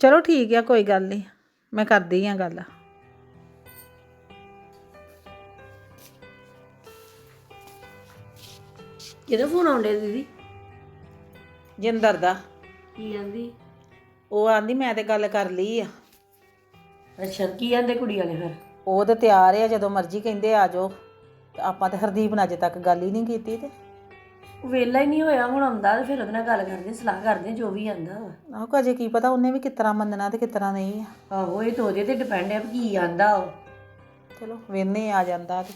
ਚਲੋ ਠੀਕ ਆ ਕੋਈ ਗੱਲ ਨਹੀਂ। ਮੈਂ ਕਰਦੀ ਆ ਗੱਲ। ਕਿਹਦਾ ਫੋਨ ਆਉਂਦਾ ਦੀਦੀ? ਜਿੰਦਰ ਦਾ। ਕੀ ਕਹਿੰਦੀ ਉਹ ਆਂਦੀ ਮੈਂ ਤੇ ਗੱਲ ਕਰ ਲਈ ਆ। ਅੱਛਾ ਕੀ ਕਹਿੰਦੇ ਕੁੜੀ ਵਾਲੇ ਫਿਰ? ਉਹ ਤੇ ਤਿਆਰ ਆ ਜਦੋਂ ਮਰਜ਼ੀ ਕਹਿੰਦੇ ਆ ਜਾਓ। ਤੇ ਆਪਾਂ ਤੇ ਹਰਦੀਪ ਨਾਲ ਅਜੇ ਤੱਕ ਗੱਲ ਹੀ ਨਹੀਂ ਕੀਤੀ ਤੇ। ਵੇਲਾ ਹੀ ਨਹੀਂ ਹੋਇਆ ਹੁਣ ਆਉਂਦਾ ਤੇ ਫਿਰ ਉਹਦੇ ਨਾਲ ਗੱਲ ਕਰਦੇ ਸਲਾਹ ਕਰਦੇ ਜੋ ਵੀ ਆਂਦਾ ਵਾ। ਆਹੋ ਕੋ ਅਜੇ ਕੀ ਪਤਾ ਉਹਨੇ ਵੀ ਕਿਸ ਤਰ੍ਹਾਂ ਮੰਨਣਾ ਤੇ ਕਿਸ ਤਰ੍ਹਾਂ ਨਹੀਂ ਆ। ਆਹੋ ਇਹ ਤਾਂ ਉਹਦੇ ਤੇ ਡਿਪੈਂਡ ਹੈ ਵੀ ਕੀ ਆਂਦਾ ਉਹ। ਚਲੋ ਵੇਨੇ ਆ ਜਾਂਦਾ ਤੇ।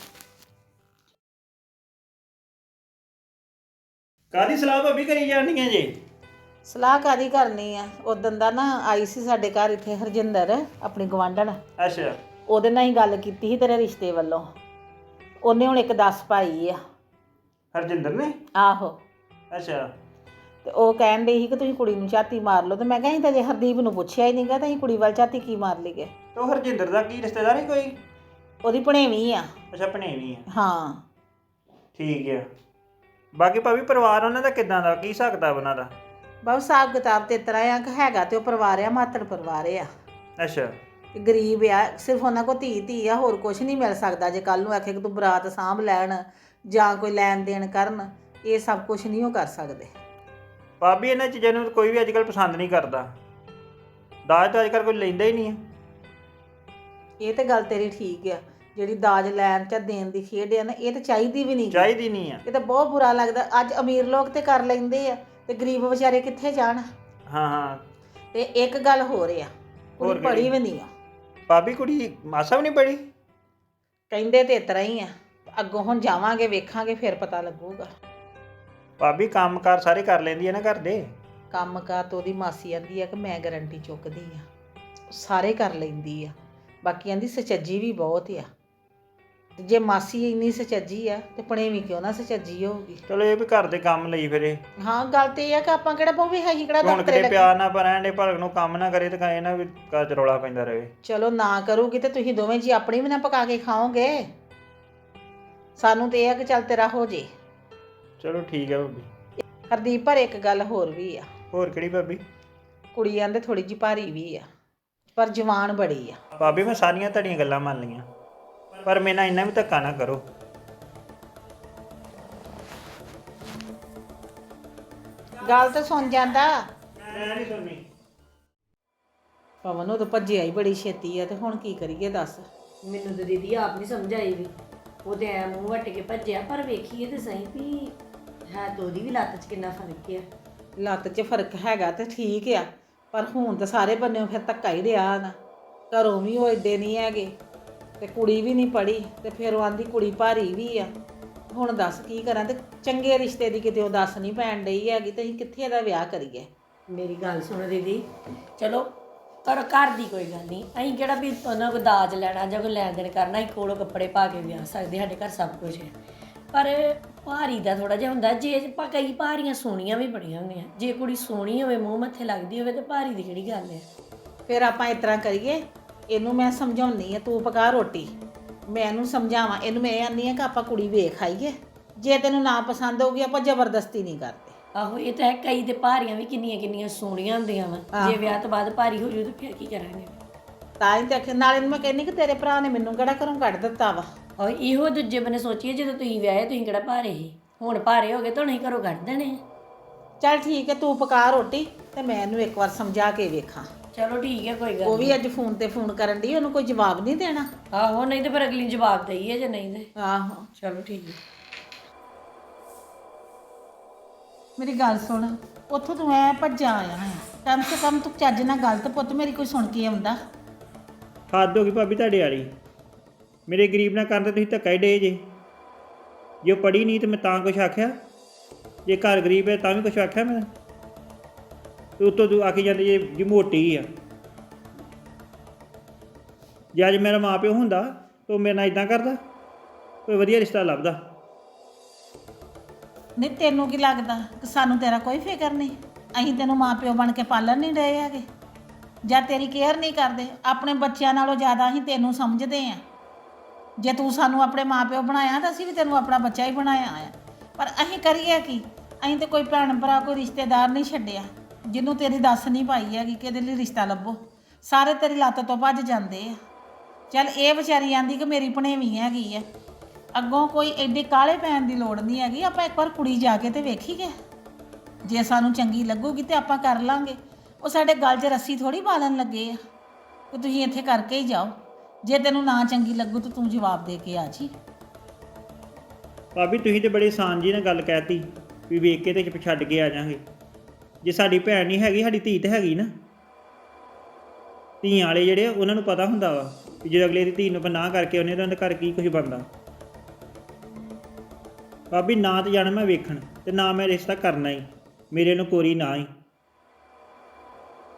ਕਾਦੀ ਸਲਾਹ ਭਾਬੀ ਕਰੀ ਜਾਂਦੀਆਂ ਜੇ? ਸਲਾਹ ਕਾਦੀ ਕਰਨੀ ਆ? ਉਦੋਂ ਦਾ ਨਾ ਆਈ ਸੀ ਸਾਡੇ ਘਰ ਇੱਥੇ ਹਰਜਿੰਦਰ ਆਪਣੀ ਗਵਾਂਢਣ ਅੱਛਾ। ਉਹਦੇ ਨਾਲ ਹੀ ਗੱਲ ਕੀਤੀ ਸੀ ਤੇਰੇ ਰਿਸ਼ਤੇ ਵੱਲੋਂ। ਉਹਨੇ ਹੁਣ ਇੱਕ ਦੱਸ ਪਾਈ ਆ। ਹਰਜਿੰਦਰ ਨੇ? ਆਹੋ। ਅੱਛਾ। ਤੇ ਉਹ ਕਹਿਣ ਡਈ ਸੀ ਕਿ ਤੁਸੀਂ ਕੁੜੀ ਨੂੰ ਝਾਤੀ ਮਾਰ ਲਓ। ਤੇ ਮੈਂ ਕਿਹਾ ਅਸੀਂ ਤਾਂ ਜੇ ਹਰਦੀਪ ਨੂੰ ਪੁੱਛਿਆ ਹੀ ਨਹੀਂਗਾ ਤਾਂ ਅਸੀਂ ਕੁੜੀ ਵੱਲ ਝਾਤੀ ਕੀ ਮਾਰ ਲਈਏ? ਤੇ ਉਹ ਹਰਜਿੰਦਰ ਦਾ ਕੀ ਰਿਸ਼ਤੇਦਾਰ ਹੈ ਕੋਈ? ਉਹਦੀ ਭਣੇਵੀਂ ਆ। ਅੱਛਾ ਭਣੇਵੀਂ ਹੈ ਹਾਂ। ਠੀਕ ਹੈ ਬਾਕੀ ਭਾਬੀ ਪਰਿਵਾਰ ਉਹਨਾਂ ਦਾ ਕਿਦਾਂ ਦਾ? ਕੀ ਸਕਦਾ ਉਹਨਾਂ ਦਾ? ਬਹੁਤ ਹਿਸਾਬ ਕਿਤਾਬ ਤੇ ਤਰ੍ਹਾਂ ਆ ਕਿ ਹੈਗਾ ਤੇ ਉਹ ਪਰਿਵਾਰ ਆ ਮਾਤੜ ਪਰਿਵਾਰ ਆ। ਅੱਛਾ। ਗਰੀਬ ਆ ਸਿਰਫ ਉਹਨਾਂ ਕੋ ਧੀ ਧੀ ਆ ਹੋਰ ਕੁਝ ਨਹੀਂ ਮਿਲ ਸਕਦਾ। ਜੇ ਕੱਲ ਨੂੰ ਆਖੇ ਕਿ ਤੂੰ ਬਰਾਤ ਸਾਂਭ ਲੈਣ ਜਾਂ ਕੋਈ ਲੈਣ ਦੇਣ ਕਰਨ ਇਹ ਸਭ ਕੁਝ ਨਹੀਂ ਉਹ ਕਰ ਸਕਦੇ। ਭਾਬੀ ਇਹਨਾਂ ਚੀਜ਼ਾਂ ਨੂੰ ਕੋਈ ਵੀ ਅੱਜਕੱਲ ਪਸੰਦ ਨਹੀਂ ਕਰਦਾ। ਦਾਜ ਤਾਂ ਅੱਜਕੱਲ ਕੋਈ ਲੈਂਦਾ ਹੀ ਨਹੀਂ ਹੈ ਇਹ ਤੇ ਗੱਲ ਤੇਰੀ ਠੀਕ ਆ। ਜਿਹੜੀ ਦਾਜ ਲੈਣ ਚ ਦੇਣ ਦੀ ਖੇਡ ਆ ਨਾ ਇਹ ਤਾਂ ਚਾਹੀਦੀ ਵੀ ਨਹੀਂ। ਚਾਹੀਦੀ ਨਹੀਂ ਆ। ਇਹ ਤਾਂ ਬਹੁਤ ਬੁਰਾ ਲੱਗਦਾ। ਅੱਜ ਅਮੀਰ ਲੋਕ ਤੇ ਕਰ ਲੈਂਦੇ ਆ ਤੇ ਗਰੀਬ ਵਿਚਾਰੇ ਕਿੱਥੇ ਜਾਣ? ਹਾਂ ਹਾਂ। ਤੇ ਇੱਕ ਗੱਲ ਹੋ ਰਹੀ ਆ ਹੋਰ ਕੁੜੀ ਪੜੀ? ਵੀ ਨਹੀਂ ਆ। ਭਾਬੀ ਕੁੜੀ ਮਾਸਾ ਵੀ ਨਹੀਂ ਪੜੀ ਕਹਿੰਦੇ ਤੇ ਇਤਰਾ ਹੀ ਆ। ਅੱਗੋਂ ਹੁਣ ਜਾਵਾਂਗੇ ਵੇਖਾਂਗੇ ਫਿਰ ਪਤਾ ਲੱਗੂਗਾ। ਭਾਬੀ ਕੰਮਕਾਰ ਸਾਰੇ ਕਰ ਲੈਂਦੀ ਹੈ ਨਾ ਘਰ ਦੇ? ਕੰਮ ਕਾਰ ਤੋਂ ਉਹਦੀ ਮਾਸੀ ਆਂਦੀ ਆ ਕਿ ਮੈਂ ਗਾਰੰਟੀ ਚੁੱਕਦੀ ਆ। ਸਾਰੇ ਕਰ ਲੈਂਦੀ ਆ। ਬਾਕੀ ਆਂਦੀ ਸਚੱਜੀ ਵੀ ਬਹੁਤ ਆ। ਤੇ ਜੇ ਮਾਸੀ ਇੰਨੀ ਸਚੱਜੀ ਆ ਤੇ ਭਣੇਵੀਂ ਕਿਉਂ ਨਾ ਸਚੱਜੀ ਹੋਊਗੀ? ਚਲੋ ਇਹ ਵੀ ਘਰ ਦੇ ਕੰਮ ਲਈ ਫਿਰੇ। ਹਾਂ ਗੱਲ ਤੇ ਇਹ ਆ ਕਿ ਆਪਾਂ ਕਿਹੜਾ ਬਹੁ ਵੀ ਹੈ ਹੀ ਕਿਹੜਾ ਹੁਣ ਦਫ਼ਤਰੇ ਕਿਤੇ ਲੱਗੇ। ਪਿਆਰ ਨਾਲ ਪਰਾਂਡੇ ਭਲਕ ਨੂੰ ਕੰਮ ਨਾ ਕਰੇ ਤੇ ਨਾ ਵੀ ਘਰ ਚ ਰੌਲਾ ਪੈਂਦਾ ਰਹੇ। ਚਲੋ ਨਾ ਕਰੂਗੀ ਤੇ ਤੁਸੀਂ ਦੋਵੇਂ ਜੀ ਆਪਣੀ ਵੀ ਨਾ ਪਕਾ ਕੇ ਖਾਓਗੇ। ਸਾਨੂੰ ਤੇ ਇਹ ਆ ਕਿ ਚੱਲ ਤੇਰਾ ਹੋ ਜੇ। ਚਲੋ ਠੀਕ ਹੈ ਭਾਬੀ। ਹਰਦੀਪ ਪਰ ਇੱਕ ਗੱਲ ਹੋਰ ਵੀ ਆ। ਹੋਰ ਕਿਹੜੀ ਭਾਬੀ? ਕੁੜੀ ਆਂਦੇ ਥੋੜੀ ਜੀ ਭਾਰੀ ਵੀ ਆ ਪਰ ਜਵਾਨ ਬੜੀ ਆ। ਭਾਬੀ ਮੈਂ ਸਾਰੀਆਂ ਤੁਹਾਡੀਆਂ ਗੱਲਾਂ ਮੰਨ ਲਈਆਂ ਪਰ ਮੇਰੇ ਨਾਲ ਇੰਨਾ ਵੀ ਧੱਕਾ ਨਾ ਕਰੋ। ਗੱਲ ਤੇ ਸੁਣ ਜਾਂਦਾ। ਮੈਂ ਨਹੀਂ ਸੁਣਨੀ। ਪਵਨ ਉਹ ਤਾਂ ਭੱਜਿਆ ਹੀ ਬੜੀ ਛੇਤੀ ਆ ਤੇ ਹੁਣ ਕੀ ਕਰੀਏ ਦੱਸ। ਮੈਨੂੰ ਤਾਂ ਦੀਦੀ ਆਪ ਨਹੀਂ ਸਮਝ ਆਈ ਵੀ। ਉਹ ਤੇ ਐ ਮੂੰਹ ਵੱਟ ਕੇ ਭੱਜਿਆ ਪਰ ਵੇਖੀਏ ਤੇ ਸਹੀ ਵੀ ਹੈ ਤਾਂ ਉਹਦੀ ਵੀ ਲੱਤ 'ਚ ਕਿੰਨਾ ਫ਼ਰਕ ਹੈ ਲੱਤ 'ਚ ਫ਼ਰਕ ਹੈਗਾ ਤੇ ਠੀਕ ਆ ਪਰ ਹੁਣ ਤਾਂ ਸਾਰੇ ਬੰਨਿਓ ਫਿਰ ਧੱਕਾ ਹੀ ਰਿਹਾ ਨਾ। ਘਰੋਂ ਵੀ ਉਹ ਏਡੇ ਨਹੀਂ ਹੈਗੇ ਤੇ ਕੁੜੀ ਵੀ ਨਹੀਂ ਪੜੀ ਤੇ ਫਿਰ ਉਹ ਆਂਦੀ ਕੁੜੀ ਭਾਰੀ ਵੀ ਆ। ਹੁਣ ਦੱਸ ਕੀ ਕਰਾਂ ਤੇ ਚੰਗੇ ਰਿਸ਼ਤੇ ਦੀ ਕਿਤੇ ਉਹ ਦੱਸ ਨਹੀਂ ਪੈਣ ਡਈ ਹੈਗੀ ਤੇ ਅਸੀਂ ਕਿੱਥੇ ਇਹਦਾ ਵਿਆਹ ਕਰੀਏ। ਮੇਰੀ ਗੱਲ ਸੁਣ ਦੀਦੀ ਚਲੋ ਪਰ ਘਰ ਦੀ ਕੋਈ ਗੱਲ ਨਹੀਂ। ਅਸੀਂ ਕਿਹੜਾ ਵੀ ਉਹਨਾਂ ਕੋ ਦਾਜ ਲੈਣਾ ਜਾਂ ਕੋਈ ਲੈਣ ਦੇਣ ਕਰਨਾ ਹੀ ਕੋਲੋਂ ਕੱਪੜੇ ਪਾ ਕੇ ਵਿਆਹ ਸਕਦੇ ਸਾਡੇ ਘਰ ਸਭ ਕੁਝ ਹੈ। ਪਰ ਭਾਰੀ ਦਾ ਥੋੜਾ ਜਿਹਾ ਹੁੰਦਾ, ਜੇ ਆਪਾਂ ਕਈ ਭਾਰੀਆਂ ਸੋਹਣੀਆਂ ਵੀ ਬੜੀਆਂ ਹੁੰਦੀਆਂ, ਜੇ ਕੁੜੀ ਸੋਹਣੀ ਹੋਵੇ, ਮੂੰਹ ਮੱਥੇ ਲੱਗਦੀ ਹੋਵੇ, ਤੇ ਭਾਰੀ ਦੀ ਕਿਹੜੀ ਗੱਲ ਹੈ? ਫਿਰ ਆਪਾਂ ਇਸ ਤਰ੍ਹਾਂ ਕਰੀਏ, ਇਹਨੂੰ ਮੈਂ ਸਮਝਾਉਣੀ ਆ ਤੂੰ ਪਕਾ ਰੋਟੀ। ਮੈਂ ਇਹਨੂੰ ਸਮਝਾਵਾਂ, ਇਹਨੂੰ ਮੈਂ ਇਹ ਆਨੀ ਆ ਕਿ ਆਪਾਂ ਕੁੜੀ ਵੇਖ ਆਈਏ। ਜੇ ਤੈਨੂੰ ਨਾ ਪਸੰਦ ਹੋਊਗੀ, ਆਪਾਂ ਜ਼ਬਰਦਸਤੀ ਨਹੀਂ ਕਰਦੇ। ਆਹੋ ਇਹ ਤਾਂ ਹੈ ਕਈ ਤੇ ਭਾਰੀਆਂ ਵੀ ਕਿੰਨੀਆਂ ਕਿੰਨੀਆਂ ਸੋਹਣੀਆਂ ਹੁੰਦੀਆਂ ਵਾ। ਜੇ ਵਿਆਹ ਤੋਂ ਬਾਅਦ ਭਾਰੀ ਹੋ ਜੂ ਤਾਂ ਫਿਰ ਕੀ ਕਰਾਂਗੇ? ਤਾਂ ਹੀ ਤੇ ਆਖਿਆ ਨਾਲ ਇਹਨੂੰ ਮੈਂ ਕਹਿੰਨੀ ਕਿ ਤੇਰੇ ਭਰਾ ਨੇ ਮੈਨੂੰ ਕਿਹੜਾ ਘਰੋਂ ਕੱਢ ਦਿੱਤਾ ਵਾ? ਔਰ ਇਹੋ ਦੂਜੇ ਬੰਨੇ ਸੋਚੀਏ ਜਦੋਂ ਤੁਸੀਂ ਵਿਆਹੇ ਤੁਸੀਂ ਕਿਹੜਾ ਭਾਰੇ ਸੀ? ਹੁਣ ਭਾਰੇ ਹੋ ਗਏ ਤਾਂ ਨਹੀਂ ਘਰੋਂ ਕੱਢ ਦੇਣੇ ਆ। ਚੱਲ ਠੀਕ ਹੈ ਤੂੰ ਪਕਾ ਰੋਟੀ ਤੇ ਮੈਂ ਇਹਨੂੰ ਇੱਕ ਵਾਰ ਸਮਝਾ ਕੇ ਵੇਖਾਂ। ਚਲੋ ਠੀਕ ਹੈ ਕੋਈ ਗੱਲ ਉਹ ਵੀ ਅੱਜ ਫੋਨ ਤੇ ਫੋਨ ਕਰਨ ਦੀ ਉਹਨੂੰ ਕੋਈ ਜਵਾਬ ਨਹੀਂ ਦੇਣਾ? ਆਹੋ ਨਹੀਂ ਤੇ ਫਿਰ ਅਗਲੀ ਨੂੰ ਜਵਾਬ ਦਈਏ ਜੇ ਨਹੀਂ ਤੇ। ਆਹੋ। ਚਲੋ ਠੀਕ ਹੈ। ਮੇਰੀ ਗੱਲ ਸੁਣ, ਉੱਥੋਂ ਤੂੰ ਐ ਭੱਜਾ ਆਇਆ ਹੈ। ਕਮ ਸੇ ਕਮ ਤੂੰ ਚੱਜ ਨਾਲ ਗਲਤ ਪੁੱਤ ਮੇਰੀ ਕੋਈ ਸੁਣ ਕੇ ਆਉਂਦਾ। ਹੱਦ ਹੋ ਗਈ ਭਾਬੀ ਤੁਹਾਡੇ ਵਾਲੀ। ਮੇਰੇ ਗਰੀਬ ਨਾਲ ਕਰਨ ਤੇ ਤੁਸੀਂ ਧੱਕਾ ਹੀ ਡੇ ਜੇ। ਜੇ ਪੜੀ ਨਹੀਂ ਤੇ ਮੈਂ ਤਾਂ ਕੁਛ ਆਖਿਆ। ਜੇ ਘਰ ਗਰੀਬ ਹੈ ਤਾਂ ਵੀ ਕੁਛ ਆਖਿਆ ਮੈਂ। ਤੇ ਉਤੋਂ ਤੂੰ ਆਖੀ ਜਾਂਦੇ ਜੇ ਜੀ ਮੋਟੀ ਆ। ਜੇ ਅੱਜ ਮੇਰਾ ਮਾਪਿਓ ਹੁੰਦਾ, ਤਾਂ ਉਹ ਮੇਰੇ ਨਾਲ ਇਦਾਂ ਕਰਦਾ ਕੋਈ ਵਧੀਆ ਰਿਸ਼ਤਾ ਲੱਭਦਾ। ਨਹੀਂ ਤੈਨੂੰ ਕੀ ਲੱਗਦਾ ਕਿ ਸਾਨੂੰ ਤੇਰਾ ਕੋਈ ਫਿਕਰ ਨਹੀਂ? ਅਸੀਂ ਤੈਨੂੰ ਮਾਪਿਓ ਬਣ ਕੇ ਪਾਲਣ ਨਹੀਂ ਰਹੇ ਹੈਗੇ। ਜਾਂ ਤੇਰੀ ਕੇਅਰ ਨਹੀਂ ਕਰਦੇ? ਆਪਣੇ ਬੱਚਿਆਂ ਨਾਲੋਂ ਜ਼ਿਆਦਾ ਅਸੀਂ ਤੈਨੂੰ ਸਮਝਦੇ ਆ ਜੇ ਤੂੰ ਸਾਨੂੰ ਆਪਣੇ ਮਾਪਿਓ ਬਣਾਇਆ ਤਾਂ ਅਸੀਂ ਵੀ ਤੈਨੂੰ ਆਪਣਾ ਬੱਚਾ ਹੀ ਬਣਾਇਆ ਆ ਪਰ ਅਸੀਂ ਕਰੀਏ ਕੀ? ਅਸੀਂ ਤੇ ਕੋਈ ਭੈਣ ਭਰਾ ਕੋਈ ਰਿਸ਼ਤੇਦਾਰ ਨਹੀਂ ਛੱਡਿਆ। ਜਿਹਨੂੰ ਤੇਰੀ ਦੱਸ ਨਹੀਂ ਪਾਈ ਹੈਗੀ ਕਿ ਇਹਦੇ ਲਈ ਰਿਸ਼ਤਾ ਲੱਭੋ। ਸਾਰੇ ਤੇਰੀ ਲੱਤ ਤੋਂ ਭੱਜ ਜਾਂਦੇ ਆ। ਚੱਲ ਇਹ ਵਿਚਾਰੀ ਆਂਦੀ ਕਿ ਮੇਰੀ ਭਣੇਵੀਂ ਹੈਗੀ ਆ। ਅੱਗੋਂ ਕੋਈ ਐਡੇ ਕਾਲੇ ਪੈਣ ਦੀ ਲੋੜ ਨਹੀਂ ਹੈਗੀ ਆਪਾਂ ਇੱਕ ਵਾਰ ਕੁੜੀ ਜਾ ਕੇ ਤੇ ਵੇਖੀਏ। ਜੇ ਸਾਨੂੰ ਚੰਗੀ ਲੱਗੂਗੀ ਤੇ ਆਪਾਂ ਕਰ ਲਾਂਗੇ। ਉਹ ਸਾਡੇ ਗਲ 'ਚ ਰੱਸੀ ਥੋੜੀ ਬਾਲਣ ਲੱਗੇ ਆ। ਕਿ ਤੁਸੀਂ ਇੱਥੇ ਕਰਕੇ ਹੀ ਜਾਓ। ਜੇ ਤੈਨੂੰ ਨਾ ਚੰਗੀ ਲੱਗੂ ਤਾਂ ਤੂੰ ਜਵਾਬ ਦੇ ਕੇ ਆ ਜੀ। ਭਾਬੀ ਤੁਸੀਂ ਤੇ ਬੜੇ ਆਸਾਨ ਜੀ ਨਾਲ ਗੱਲ ਕਹਿਤੀ ਵੀ ਵੇਖ ਕੇ ਤੇ ਚੁੱਪ ਛੱਡ ਕੇ ਆ ਜਾਾਂਗੇ। ਜੇ ਸਾਡੀ ਭੈਣ ਨਹੀਂ ਹੈਗੀ ਸਾਡੀ ਧੀ ਤੇ ਹੈਗੀ ਨਾ। ਧੀਆਂ ਵਾਲੇ ਜਿਹੜੇ ਆ, ਉਹਨਾਂ ਨੂੰ ਪਤਾ ਹੁੰਦਾ ਵਾ ਕਿ ਜਦੋਂ ਅਗਲੇ ਦੀ ਧੀ ਨੂੰ ਆਪਾਂ ਨਾ ਕਰਕੇ ਉਹਨੇ ਤਾਂ ਉਹਦੇ ਘਰ ਕੀ ਕੁਝ ਬਣਦਾ। ਭਾਬੀ, ਨਾ ਤੇ ਜਾਣਾ ਮੈਂ ਵੇਖਣ ਤੇ ਨਾ ਮੈਂ ਰਿਸ਼ਤਾ ਕਰਨਾ ਹੀ ਮੇਰੇ ਨੂੰ ਕੋਰੀ ਨਾ ਹੀ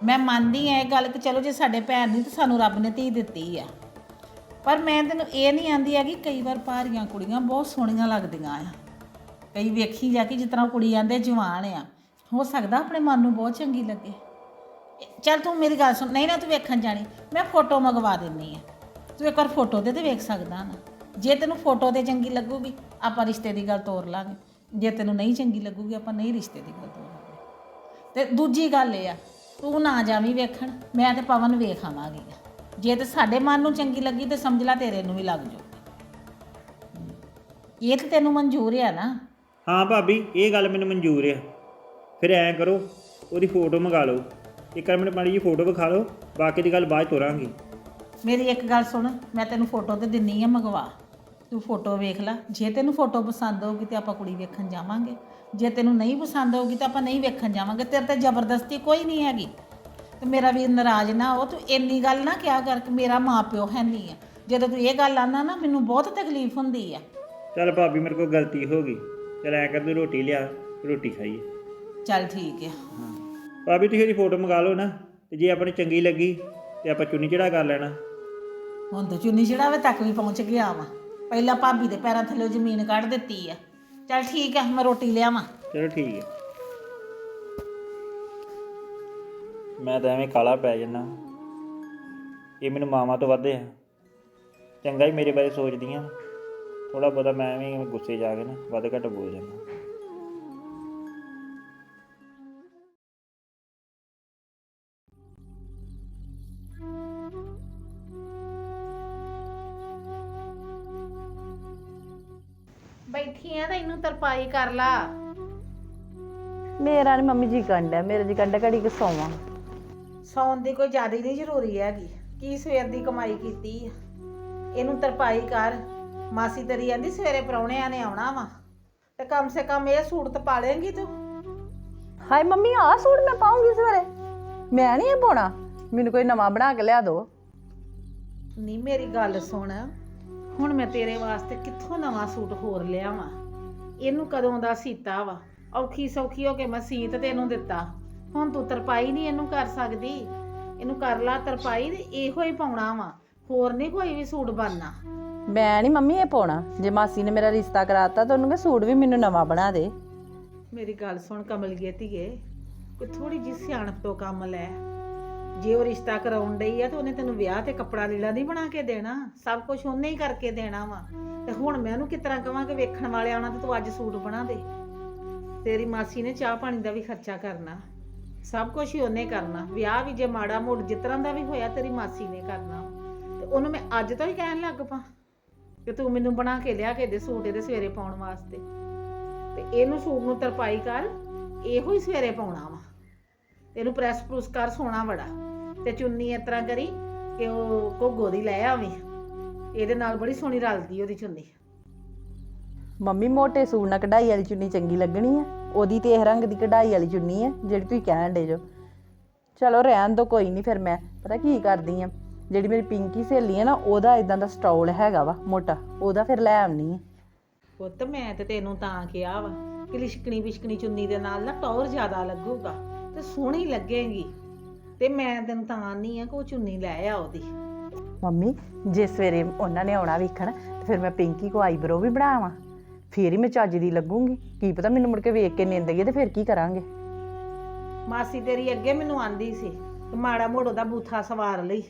ਮੈਂ ਮੰਨਦੀ ਆ ਇਹ ਗੱਲ ਕਿ ਚਲੋ ਜੇ ਸਾਡੇ ਭੈਣ ਨਹੀਂ ਤਾਂ ਸਾਨੂੰ ਰੱਬ ਨੇ ਧੀ ਦਿੱਤੀ ਆ। ਪਰ ਮੈਂ ਤੈਨੂੰ ਇਹ ਨਹੀਂ ਆਂਦੀ ਹੈਗੀ, ਕਈ ਵਾਰ ਭਾਰੀਆਂ ਕੁੜੀਆਂ ਬਹੁਤ ਸੋਹਣੀਆਂ ਲੱਗਦੀਆਂ ਆ। ਕਈ ਵੇਖੀ ਜਾ ਕੇ ਜਿਸ ਤਰ੍ਹਾਂ ਕੁੜੀ ਆਂਦੇ ਜਵਾਨ ਆ। ਹੋ ਸਕਦਾ ਆਪਣੇ ਮਨ ਨੂੰ ਬਹੁਤ ਚੰਗੀ ਲੱਗੇ। ਚੱਲ ਤੂੰ ਮੇਰੀ ਗੱਲ ਸੁਣ। ਨਹੀਂ, ਨਾ ਤੂੰ ਵੇਖਣ ਜਾਣੀ। ਮੈਂ ਫੋਟੋ ਮੰਗਵਾ ਦਿੰਨੀ ਆ। ਤੂੰ ਇੱਕ ਵਾਰ ਫੋਟੋ ਦੇ ਤੇ ਵੇਖ ਸਕਦਾ ਨਾ। ਜੇ ਤੈਨੂੰ ਫੋਟੋ ਤੇ ਚੰਗੀ ਲੱਗੂਗੀ ਆਪਾਂ ਰਿਸ਼ਤੇ ਦੀ ਗੱਲ ਤੋਰ ਲਾਂਗੇ। ਜੇ ਤੈਨੂੰ ਨਹੀਂ ਚੰਗੀ ਲੱਗੂਗੀ ਆਪਾਂ ਨਹੀਂ ਰਿਸ਼ਤੇ ਦੀ ਗੱਲ ਤੋਰ ਲਾਂਗੇ। ਤੇ ਦੂਜੀ ਗੱਲ ਇਹ ਆ ਤੂੰ ਨਾ ਜਾਵੀਂ ਵੇਖਣ ਮੈਂ ਤੇ ਪਵਨ ਵੇਖ ਆਵਾਂਗੀ ਜੇ ਤੇ ਸਾਡੇ ਮਨ ਨੂੰ ਚੰਗੀ ਲੱਗੀ ਤੇ ਸਮਝ ਲੈ ਤੇਰੇ ਨੂੰ ਵੀ ਲੱਗ ਜਾਊ ਇਹ ਤੇ ਤੈਨੂੰ ਮਨਜ਼ੂਰ ਆ ਨਾ। ਹਾਂ ਭਾਬੀ ਇਹ ਗੱਲ ਮੈਨੂੰ ਮਨਜ਼ੂਰ ਆ। ਫਿਰ ਐਂ ਕਰੋ ਉਹਦੀ ਫੋਟੋ ਮੰਗਾ ਲਓ। ਇੱਕ ਵਾਰ ਮੈਨੂੰ ਮਾੜੀ ਜੀ ਫੋਟੋ ਵਿਖਾ ਲਓ ਬਾਕੀ ਦੀ ਗੱਲ ਬਾਅਦ ਤੋਰਾਂਗੇ। ਮੇਰੀ ਇੱਕ ਗੱਲ ਸੁਣ ਮੈਂ ਤੈਨੂੰ ਫੋਟੋ ਤੇ ਦਿੰਨੀ ਆ ਮੰਗਵਾ। ਤੂੰ ਫੋਟੋ ਵੇਖ ਲੈ। ਜੇ ਤੈਨੂੰ ਫੋਟੋ ਪਸੰਦ ਹੋਊਗੀ ਤੇ ਆਪਾਂ ਕੁੜੀ ਵੇਖਣ ਜਾਵਾਂਗੇ। ਜੇ ਤੈਨੂੰ ਨਹੀਂ ਪਸੰਦ ਹੋਊਗੀ ਤਾਂ ਆਪਾਂ ਨਹੀਂ ਵੇਖਣ ਜਾਵਾਂਗੇ। ਤੇਰੇ ਤੇ ਜ਼ਬਰਦਸਤੀ ਕੋਈ ਨਹੀਂ ਹੈਗੀ। ਤੇ ਮੇਰਾ ਵੀ ਨਾਰਾਜ਼ ਨਾ ਹੋ। ਤੂੰ ਇੰਨੀ ਗੱਲ ਨਾ ਕਿਹਾ ਕਰ ਕਿ ਮੇਰਾ ਮਾਪਿਓ ਹੈ ਨਹੀਂ ਆ। ਜਦੋਂ ਤੂੰ ਇਹ ਗੱਲ ਆਨਾ ਨਾ ਮੈਨੂੰ ਬਹੁਤ ਤਕਲੀਫ ਹੁੰਦੀ ਆ। ਚੱਲ ਭਾਬੀ ਮੇਰੇ ਕੋਲ ਗਲਤੀ ਹੋ ਗਈ। ਚੱਲ ਐਂ ਕਰ ਤੂੰ ਰੋਟੀ ਲਿਆ ਰੋਟੀ ਖਾਈਏ ਚੱਲ ਠੀਕ ਆ। ਭਾਬੀ ਤੁਸੀਂ ਉਹਦੀ ਫੋਟੋ ਮੰਗਾ ਲਓ ਨਾ। ਤੇ ਜੇ ਆਪਣੀ ਚੰਗੀ ਲੱਗੀ ਤੇ ਆਪਾਂ ਚੁੰਨੀ ਚੜਾ ਕਰ ਲੈਣਾ। ਹੁਣ ਤਾਂ ਚੁੰਨੀ ਚੜਾਵੇ ਤੱਕ ਵੀ ਪਹੁੰਚ ਗਿਆ ਵਾ। ਪਹਿਲਾਂ ਭਾਬੀ ਦੇ ਪੈਰਾਂ ਥੱਲੇ ਜ਼ਮੀਨ ਕੱਢ ਦਿੱਤੀ ਆ। ਚੱਲ ਠੀਕ ਆ, ਮੈਂ ਰੋਟੀ ਲਿਆਵਾਂ। ਚਲੋ ਠੀਕ ਹੈ ਮੈਂ ਤਾਂ ਐਵੇਂ ਕਾਲਾ ਪੈ ਜੰਨਾ ਇਹ ਮੈਨੂੰ ਮਾਵਾਂ ਤੋਂ ਵੱਧ ਆ। ਚੰਗਾ ਹੀ ਮੇਰੇ ਬਾਰੇ ਸੋਚਦੀਆਂ ਥੋੜਾ ਬਹੁਤਾ ਮੈਂ ਐਵੇਂ ਗੁੱਸੇ ਜਾ ਕੇ ਨਾ, ਵੱਧ ਘੱਟ ਬੋਲ ਜਾਂਦਾ। ਬੈਠੀ ਆ ਤਾਂ ਇਹਨੂੰ ਤਰਪਾਈ ਕਰ ਲਾ। ਮੇਰਾ ਨੀ ਮੰਮੀ ਜੀ ਕੰਡਿਆ ਮੇਰੇ ਜੀ ਕੰਡਿਆ ਘੜੀ ਕਿ ਸੌਵਾਂ। ਸੌਣ ਦੀ ਕੋਈ ਜ਼ਿਆਦਾ ਨਹੀਂ ਜ਼ਰੂਰੀ ਹੈਗੀ। ਕੀ ਸਵੇਰ ਦੀ ਕਮਾਈ ਕੀਤੀ ਆ? ਇਹਨੂੰ ਤਰਪਾਈ ਕਰ। ਮਾਸੀ ਤੇਰੀ ਆਂਦੀ ਸਵੇਰੇ ਪ੍ਰਾਹੁਣਿਆਂ ਨੇ ਆਉਣਾ ਵਾ। ਤੇ ਕਮ ਸੇ ਕਮ ਇਹ ਸੂਟ ਤਾਂ ਪਾ ਲੇਂਗੀ ਤੂੰ। ਹਾਏ ਮੰਮੀ ਆਹ ਸੂਟ ਮੈਂ ਪਾਉਂਗੀ ਸਵੇਰੇ। ਮੈਂ ਨਹੀਂ ਇਹ ਪਾਉਣਾ। ਮੈਨੂੰ ਕੋਈ ਨਵਾਂ ਬਣਾ ਕੇ ਲਿਆ ਦਿਓ ਨਹੀਂ ਮੇਰੀ ਗੱਲ ਸੁਣ। ਹੁਣ ਮੈਂ ਤੇਰੇ ਵਾਸਤੇ ਕਿੱਥੋਂ ਨਵਾਂ ਸੂਟ ਹੋਰ ਲਿਆਵਾਂ? ਇਹਨੂੰ ਕਦੋਂ ਦਾ ਸੀਤਾ ਵਾ? ਔਖੀ ਸੌਖੀ ਹੋ ਕੇ ਮੈਂ ਸੀਤ ਤੈਨੂੰ ਦਿੱਤਾ। ਹੁਣ ਤੂੰ ਤਰਪਾਈ ਨਹੀਂ ਇਹਨੂੰ ਕਰ ਸਕਦੀ। ਇਹਨੂੰ ਕਰ ਲਾ ਤਰਪਾਈ ਤੇ ਇਹੋ ਹੀ ਪਾਉਣਾ ਵਾ। ਹੋਰ ਨਹੀਂ ਕੋਈ ਵੀ ਸੂਟ ਬਣਨਾ। ਮੈਂ ਨਹੀਂ ਮੰਮੀ ਇਹ ਪਾਉਣਾ। ਜੇ ਮਾਸੀ ਨੇ ਮੇਰਾ ਰਿਸ਼ਤਾ ਕਰਾਤਾ ਤਾਂ ਉਹਨੂੰ ਕਿ ਸੂਟ ਵੀ ਮੈਨੂੰ ਨਵਾਂ ਬਣਾ ਦੇ। ਮੇਰੀ ਗੱਲ ਸੁਣ ਕਮਲਗੇ ਧੀਏ। ਕੋਈ ਥੋੜੀ ਜਿਹੀ ਸਿਆਣਪ ਤੋਂ ਕੰਮ ਲੈ। ਜੇ ਉਹ ਰਿਸ਼ਤਾ ਕਰਾਉਣ ਡਈ ਆ ਤੇ ਉਹਨੇ ਤੈਨੂੰ ਵਿਆਹ ਤੇ ਕੱਪੜਾ ਲੀੜਾ ਨਹੀਂ ਬਣਾ ਕੇ ਦੇਣਾ, ਸਭ ਕੁਝ ਉਹਨੇ ਹੀ ਕਰਕੇ ਦੇਣਾ ਵਾ। ਤੇ ਹੁਣ ਮੈਂ ਉਹਨੂੰ ਕਿਸ ਤਰ੍ਹਾਂ ਕਵਾਂ ਕਿ ਵੇਖਣ ਵਾਲੇ ਆਉਣਾ ਤੇ ਤੂੰ ਅੱਜ ਸੂਟ ਬਣਾ ਦੇ। ਤੇਰੀ ਮਾਸੀ ਨੇ ਚਾਹ ਪਾਣੀ ਦਾ ਵੀ ਖਰਚਾ ਕਰਨਾ। ਸਭ ਕੁਝ ਹੀ ਉਹਨੇ ਕਰਨਾ। ਵਿਆਹ ਵੀ ਜੇ ਮਾੜਾ ਮੋੜ ਜਿਸ ਤਰ੍ਹਾਂ ਦਾ ਵੀ ਹੋਇਆ ਤੇਰੀ ਮਾਸੀ ਨੇ ਕਰਨਾ। ਤੇ ਉਹਨੂੰ ਮੈਂ ਅੱਜ ਤੋਂ ਹੀ ਕਹਿਣ ਲੱਗ ਪਾ ਕਿ ਤੂੰ ਮੈਨੂੰ ਬਣਾ ਕੇ ਲਿਆ ਕੇ ਦੇ ਸੂਟ ਇਹਦੇ ਸਵੇਰੇ ਪਾਉਣ ਵਾਸਤੇ। ਤੇ ਇਹਨੂੰ ਸੂਟ ਨੂੰ ਤਰਪਾਈ ਕਰ, ਇਹੋ ਹੀ ਸਵੇਰੇ ਪਾਉਣਾ ਵਾ। ਇਹਨੂੰ ਪ੍ਰੈਸ ਪ੍ਰੂਸ ਕਰ ਸੋਣਾ ਬੜਾ। ਤੇ ਚੁੰਨੀ ਇਸ ਤਰ੍ਹਾਂ ਕਰੀ ਕਿ ਉਹ ਘੋਗੋ ਦੀ ਲੈ ਆਵੇਂ। ਇਹਦੇ ਨਾਲ ਬੜੀ ਸੋਹਣੀ ਰਲਦੀ ਉਹਦੀ ਚੁੰਨੀ। ਮੰਮੀ ਮੋਟੇ ਸੂਟ ਨਾਲ ਕਢਾਈ ਵਾਲੀ ਚੁੰਨੀ ਚੰਗੀ ਲੱਗਣੀ ਆ। ਉਹਦੀ ਤੇ ਇਹ ਰੰਗ ਦੀ ਕਢਾਈ ਵਾਲੀ ਚੁੰਨੀ ਆ ਜਿਹੜੀ ਤੁਸੀਂ ਕਹਿਣ ਡੇ ਜੋ। ਚਲੋ ਰਹਿਣ ਦੋ ਕੋਈ ਨਹੀਂ ਫਿਰ ਮੈਂ। ਪਤਾ ਕੀ ਕਰਦੀ ਆ? ਜਿਹੜੀ ਮੇਰੀ ਪਿੰਕੀ ਸਹੇਲੀ ਆ ਨਾ ਉਹਦਾ ਇਦਾਂ ਦਾ ਸਟਾਲ ਹੈਗਾ ਵਾ ਮੋਟਾ। ਉਹਦਾ ਫਿਰ ਲੈ ਆਉਣੀ ਆ। ਪੁੱਤ ਮੈਂ ਤੇ ਤੈਨੂੰ ਤਾਂ ਕਿਹਾ ਵਾ ਕਿ ਲਿਸ਼ਕਣੀ ਬਿਸ਼ਕਣੀ ਚੁੰਨੀ ਦੇ ਨਾਲ ਨਾ ਟੌਰ ਜ਼ਿਆਦਾ ਲੱਗੂਗਾ ਤੇ ਸੋਹਣੀ ਲੱਗੇਗੀ। ਤੇ ਮੈਂ ਤੈਨੂੰ ਤਾਂ ਨਹੀਂ ਆ ਕਿ ਉਹ ਚੁੰਨੀ ਲੈ ਆ ਉਹਦੀ। ਮੰਮੀ ਜੇ ਸਵੇਰੇ ਉਹਨਾਂ ਨੇ ਆਉਣਾ ਵੇਖਣ ਤੇ ਫਿਰ ਮੈਂ ਪਿੰਕੀ ਕੋ ਆਈਬਰੋ ਵੀ ਬਣਾਵਾਂ। ਫੇਰ ਹੀ ਮੈਂ ਚੱਜ ਦੀ ਲੱਗੂੰਗੀ। ਕੀ ਪਤਾ ਮੈਨੂੰ ਮੁੜ ਕੇ ਵੇਖ ਕੇ ਨਿੰਦ ਗਈ ਤੇ ਫਿਰ ਕੀ ਕਰਾਂਗੇ? ਮਾਸੀ ਤੇਰੀ ਅੱਗੇ ਮੈਨੂੰ ਆਂਦੀ ਸੀ ਕਿ ਮਾੜਾ ਮੋੜੋ ਦਾ ਬੂਥਾ ਸਵਾਰ ਲਈ।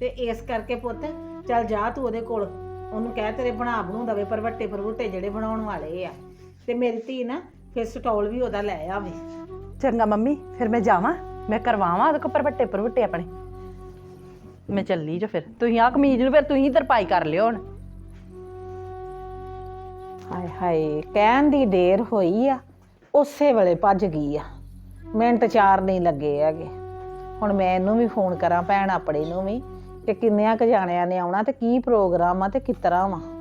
ਤੇ ਇਸ ਕਰਕੇ ਪੁੱਤ ਚੱਲ ਜਾ ਤੂੰ ਉਹਦੇ ਕੋਲ। ਉਹਨੂੰ ਕਹਿ ਤੇਰੇ ਬਣਾ ਬਣੂ ਦਵੇ ਪਰਵੱਟੇ ਪਰਵੁੱਟੇ ਜਿਹੜੇ ਬਣਾਉਣ ਵਾਲੇ ਆ। ਤੇ ਮੇਰੀ ਧੀ ਨਾ ਫਿਰ ਸਟਾਲ ਵੀ ਉਹਦਾ ਲੈ ਆਵੇ। ਚੰਗਾ ਮੰਮੀ ਫਿਰ ਮੈਂ ਜਾਵਾਂ। ਮੈਂ ਕਰਵਾਵਾਂ ਉਹਦੇ ਕੋਲ ਪਰਵੱਟੇ ਪਰਵੱਟੇ ਆਪਣੇ। ਮੈਂ ਚੱਲੀ ਜੋ ਫਿਰ। ਤੁਸੀਂ ਆ ਕਮੀਜ਼ ਨੂੰ ਫਿਰ ਤੁਸੀਂ ਤਰਪਾਈ ਕਰ ਲਿਓ ਹੁਣ। ਹਾਏ ਹਾਏ, ਕਹਿਣ ਦੀ ਢੇਰ ਹੋਈ ਆ, ਉਸੇ ਵੇਲੇ ਭੱਜ ਗਈ ਆ। ਮਿੰਟ ਚਾਰ ਨਹੀਂ ਲੱਗੇ ਹੈਗੇ। ਹੁਣ ਮੈਂ ਇਹਨੂੰ ਵੀ ਫੋਨ ਕਰਾਂ, ਭੈਣ ਆਪਣੇ ਨੂੰ ਵੀ, ਕਿ ਕਿੰਨਿਆਂ ਕ ਜਾਣਿਆਂ ਨੇ ਆਉਣਾ ਤੇ ਕੀ ਪ੍ਰੋਗਰਾਮ ਆ ਤੇ ਕਿਸ ਤਰ੍ਹਾਂ ਵਾ।